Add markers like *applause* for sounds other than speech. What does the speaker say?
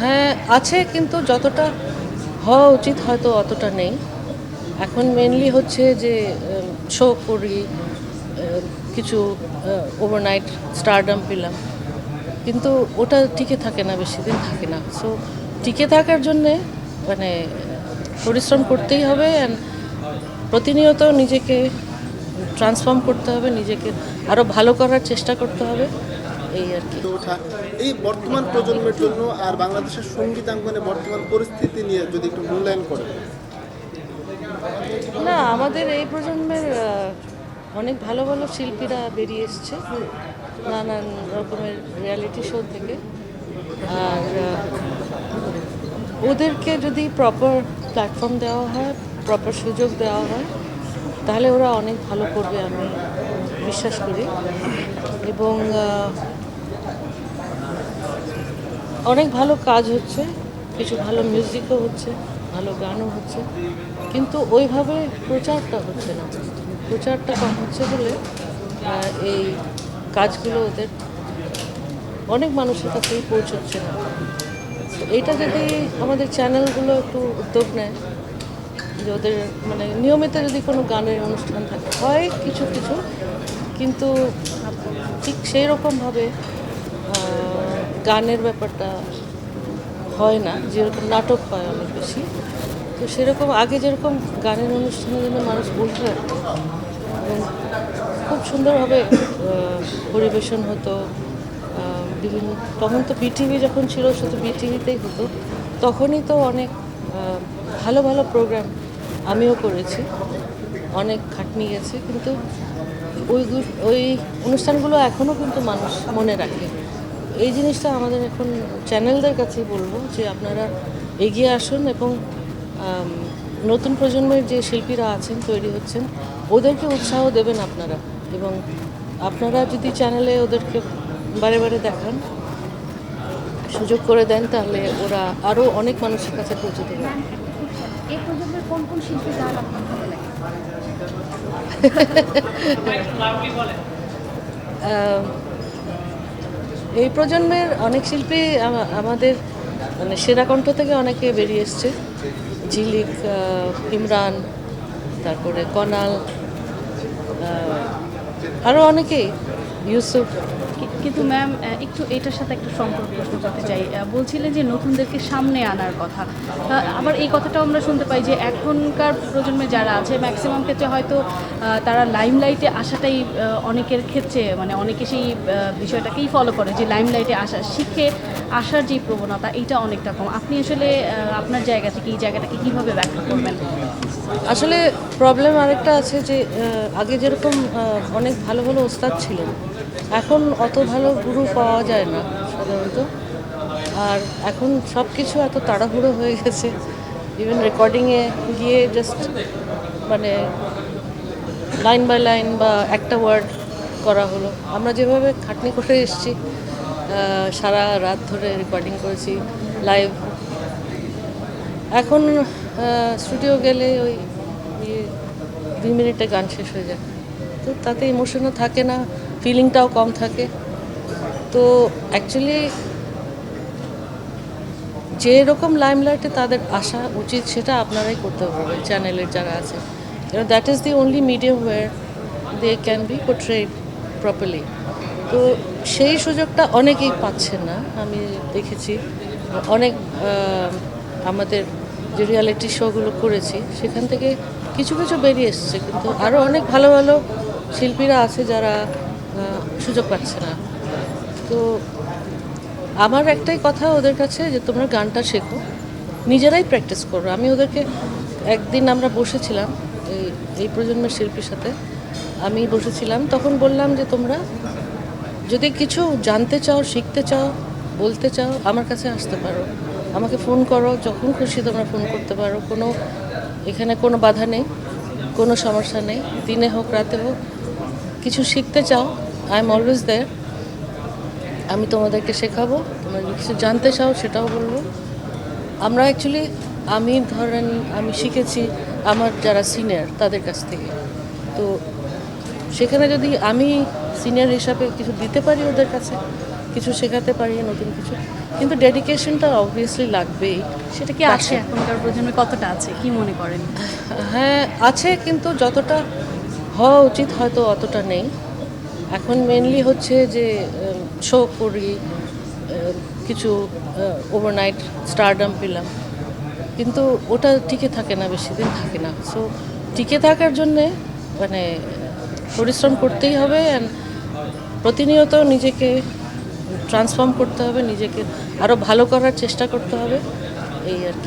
হ্যাঁ আছে কিন্তু যতটা হওয়া উচিত হয়তো অতটা নেই। এখন মেনলি হচ্ছে যে শো করি কিছু ওভারনাইট স্টারডাম পেলাম। কিন্তু ওটা টিকে থাকে না, বেশি দিন থাকে না। সো টিকে থাকার জন্যে মানে পরিশ্রম করতেই হবে অ্যান্ড প্রতিনিয়ত নিজেকে ট্রান্সফর্ম করতে হবে, নিজেকে আরও ভালো করার চেষ্টা করতে হবে। এই আর কি। ওঠা। এই বর্তমান প্রজন্মের জন্য আর বাংলাদেশের সঙ্গীতাঙ্গনে বর্তমান পরিস্থিতি নিয়ে যদি একটু মূল্যায়ন করেন না আমাদের এই প্রজন্মের অনেক ভালো ভালো শিল্পীরা বেরিয়ে এসছে নানান রকমের রিয়ালিটি শো থেকে। আর ওদেরকে যদি প্রপার প্ল্যাটফর্ম দেওয়া হয় প্রপার সুযোগ দেওয়া হয় তাহলে ওরা অনেক ভালো করবে আমি বিশ্বাস করি। এবং অনেক ভালো কাজ হচ্ছে, কিছু ভালো মিউজিকও হচ্ছে, ভালো গানও হচ্ছে, কিন্তু ওইভাবে প্রচারটা হচ্ছে না। প্রচারটা কম হচ্ছে বলে এই কাজগুলো ওদের অনেক মানুষের কাছেই পৌঁছচ্ছে না। তো এইটা যদি আমাদের চ্যানেলগুলো একটু উদ্যোগ নেয়, যে ওদের মানে নিয়মিত যদি কোনো গানের অনুষ্ঠান থাকে, হয় কিছু কিছু, কিন্তু ঠিক সেই রকমভাবে গানের ব্যাপারটা হয় না, যেরকম নাটক হয় অনেক বেশি। তো সেরকম আগে যেরকম গানের অনুষ্ঠানের জন্য মানুষ বসে এবং খুব সুন্দরভাবে পরিবেশন হতো। বিভিন্ন, তখন তো বিটিভি যখন ছিল, শুধু বিটিভিতেই হতো। তখনই তো অনেক ভালো ভালো প্রোগ্রাম আমিও করেছি। অনেক খাটনি গেছে, কিন্তু ওই ওই অনুষ্ঠানগুলো এখনও কিন্তু মানুষ মনে রাখে। এই জিনিসটা আমাদের এখন চ্যানেলদের কাছেই বলব যে আপনারা এগিয়ে আসুন এবং নতুন প্রজন্মের যে শিল্পীরা আছেন তৈরি হচ্ছেন ওদেরকে উৎসাহ দেবেন আপনারা। এবং আপনারা যদি চ্যানেলে ওদেরকে বারে বারে দেখান সুযোগ করে দেন তাহলে ওরা আরও অনেক মানুষের কাছে পৌঁছতে পারে কোন *laughs* শিল্পী গান আপনার ভালো লাগে আহ, এই প্রজন্মের অনেক শিল্পী আমাদের মানে সেরা কণ্ঠ থেকে অনেকে বেরিয়ে এসছে। ঝিলিক ইমরান, তারপরে কনাল আরও অনেকেই, ইউসুফ। কিন্তু ম্যাম একটু এটার সাথে একটা সম্পর্ক প্রশ্ন করতে চাই। বলছিলেন যে নতুনদেরকে সামনে আনার কথা। আবার এই কথাটাও আমরা শুনতে পাই যে এখনকার প্রজন্মে যারা আছে ম্যাক্সিমাম ক্ষেত্রে হয়তো তারা লাইমলাইটে আসাটাই অনেকের ক্ষেত্রে মানে অনেকে সেই বিষয়টাকেই ফলো করে যে লাইমলাইটে আসা, শিখে আসার যে প্রবণতা, এইটা অনেকটা কম। আপনি আসলে আপনার জায়গা থেকে এই জায়গাটাকে কীভাবে ব্যাখ্যা করবেন? আসলে প্রবলেম আরেকটা আছে যে আগে যেরকম অনেক ভালো ভালো ওস্তাদ ছিলেন এখন অত ভালো গুরু পাওয়া যায় না সাধারণত। আর এখন সব কিছু এত তাড়াহুড়ো হয়ে গেছে ইভেন রেকর্ডিংয়ে গিয়ে জাস্ট মানে লাইন বাই লাইন বা একটা ওয়ার্ড করা হলো। আমরা যেভাবে খাটনি করে এসেছি সারা রাত ধরে রেকর্ডিং করেছি লাইভ এখন স্টুডিও গেলে ওই ইয়ে দুই মিনিটে গান শেষ হয়ে যায়। তো তাতে ইমোশনও থাকে না ফিলিংটাও কম থাকে। তো অ্যাকচুয়ালি যে রকম লাইমলাইটে তাদের আসা উচিত সেটা আপনারাই করতে পারবেন চ্যানেলের যারা আছে। That is the only medium where they can be portrayed properly তো সেই সুযোগটা অনেকেই পাচ্ছেন না। আমি দেখেছি অনেক আমাদের যে রিয়ালিটি শোগুলো করেছি, সেখান থেকে কিছু কিছু বেরিয়ে এসছে। কিন্তু আরও অনেক ভালো ভালো শিল্পীরা আছে যারা সুযোগ পাচ্ছে না। তো আমার একটাই কথা ওদের কাছে যে তোমরা গানটা শেখো। নিজেরাই প্র্যাকটিস করো। আমি ওদেরকে একদিন আমরা বসেছিলাম এই এই প্রজন্মের শিল্পীর সাথে। আমি বসেছিলাম, তখন বললাম যে তোমরা যদি কিছু জানতে চাও, শিখতে চাও, বলতে চাও, আমার কাছে আসতে পারো। আমাকে ফোন করো, যখন খুশি তোমরা ফোন করতে পারো। কোনো, এখানে কোনো বাধা নেই, কোনো সমস্যা নেই। দিনে হোক, রাতে হোক, কিছু শিখতে চাও আই এম অলওয়েজ দেয়ার আমি তোমাদেরকে শেখাবো তোমরা যদি কিছু জানতে চাও সেটাও বলব। আমরা অ্যাকচুয়ালি আমি ধরেন আমি শিখেছি আমার যারা সিনিয়র তাদের কাছ থেকে। তো সেখানে যদি আমি সিনিয়র হিসাবে কিছু দিতে পারি ওদের কাছে কিছু শেখাতে পারি নতুন কিছু কিন্তু ডেডিকেশনটা অবভিয়াসলি লাগবেই। সেটা কি আছে এখনকার প্রজন্মে? কতটা আছে? কি মনে করেন? হ্যাঁ আছে কিন্তু যতটা হওয়া উচিত হয়তো অতটা নেই। এখন মেনলি হচ্ছে যে শো করি কিছু ওভারনাইট স্টারডাম পেলাম। কিন্তু ওটা টিকে থাকে না, বেশি দিন থাকে না। সো টিকে থাকার জন্যে মানে পরিশ্রম করতেই হবে অ্যান্ড প্রতিনিয়ত নিজেকে ট্রান্সফর্ম করতে হবে, নিজেকে আরও ভালো করার চেষ্টা করতে হবে, এই আর কি।